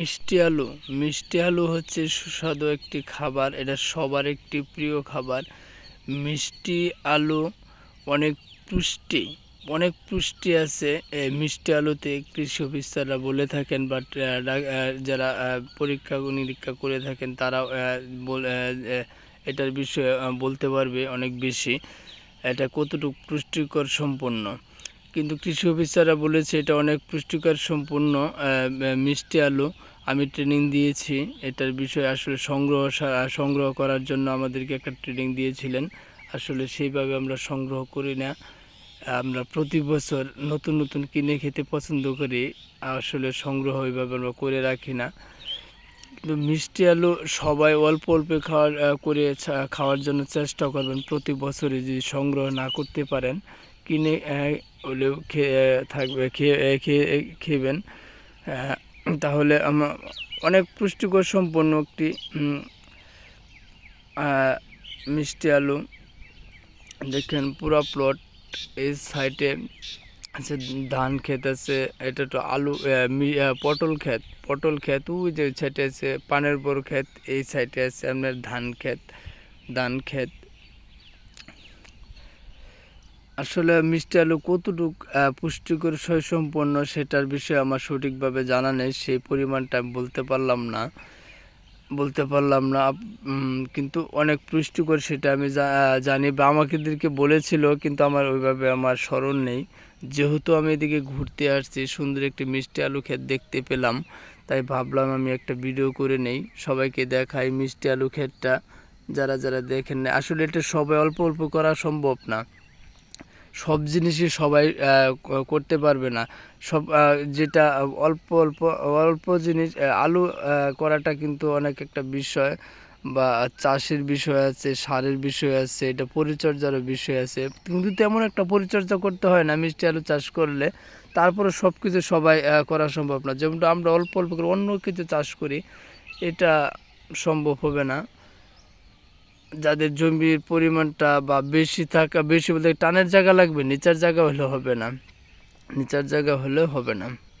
মিষ্টি আলু। মিষ্টি আলু হচ্ছে সুস্বাদু একটি খাবার, এটা সবার একটি প্রিয় খাবার। মিষ্টি আলু অনেক পুষ্টি অনেক পুষ্টি আছে। এই মিষ্টি আলুতে কৃষি অফিসাররা বলে থাকেন বাট যারা পরীক্ষা নিরীক্ষা করে থাকেন তারা এটার বিষয়ে বলতে পারবে অনেক বেশি। এটা কতটুকু পুষ্টিকর সম্পন্ন? কিন্তু কৃষি অফিসাররা বলেছে এটা অনেক পুষ্টিকর সম্পূর্ণ মিষ্টি আলু। আমি ট্রেনিং দিয়েছি। এটার বিষয়ে আসলে সংগ্রহ সংগ্রহ করার জন্য আমাদেরকে একটা ট্রেনিং দিয়েছিলেন। আসলে সেইভাবে আমরা সংগ্রহ করি না। আমরা প্রতি বছর নতুন নতুন কিনে খেতে পছন্দ করি। আসলে সংগ্রহ ওইভাবে আমরা করে রাখি না। কিন্তু মিষ্টি আলু সবাই অল্প অল্প খাওয়ার করে খাওয়ার জন্য চেষ্টা করবেন প্রতি বছরে যদি সংগ্রহ না করতে পারেন। কিনে হলেও খেয়ে থাকবে, খেয়ে খেয়ে খেবেন। তাহলে আমার অনেক পুষ্টিকর সম্পন্ন একটি মিষ্টি আলু। দেখেন পুরা প্লট এই সাইডে আছে, ধান ক্ষেত আছে, এটা তো আলু পটল ক্ষেত। পটল ক্ষেত, ওই যে সাইডে আছে, পানের বড় ক্ষেত, এই সাইডে আছে আপনার ধান ক্ষেত। ধান ক্ষেত আসলে মিষ্টি আলু কতটুক পুষ্টিকর সম্পন্ন সেটার বিষয়ে আমার সঠিকভাবে জানা নেই, সেই পরিমাণটা আমি বলতে পারলাম না, বলতে পারলাম না কিন্তু অনেক পুষ্টিকর সেটা আমি জানি বা আমাকেদেরকে বলেছিল, কিন্তু আমার ওইভাবে আমার স্মরণ নেই। যেহেতু আমি এদিকে ঘুরতে আসছি, সুন্দর একটি মিষ্টি আলু ক্ষেত দেখতে পেলাম, তাই ভাবলাম আমি একটা ভিডিও করে নেই, সবাইকে দেখাই মিষ্টি আলু ক্ষেতটা, যারা যারা দেখেন না আসলে এটা সবাই অল্প অল্প করা সম্ভব না। সব জিনিসই সবাই করতে পারবে না। সব যেটা অল্প অল্প অল্প জিনিস আলু করাটা কিন্তু অনেক একটা বিষয় বা চাষের বিষয় আছে, সারের বিষয় আছে, এটা পরিচর্যারও বিষয় আছে। কিন্তু তেমন একটা পরিচর্যা করতে হয় না, মিষ্টি আলু চাষ করলে। তারপরে সব কিছু সবাই করা সম্ভব না। যেমনটা আমরা অল্প অল্প করে অন্য কিছু চাষ করি, এটা সম্ভব হবে না। যাদের জমির পরিমাণটা বা বেশি থাকা, বেশি বলতে টানের জায়গা লাগবে, নিচার জায়গা হলে হবে না। নিচার জায়গা হলে হবে না।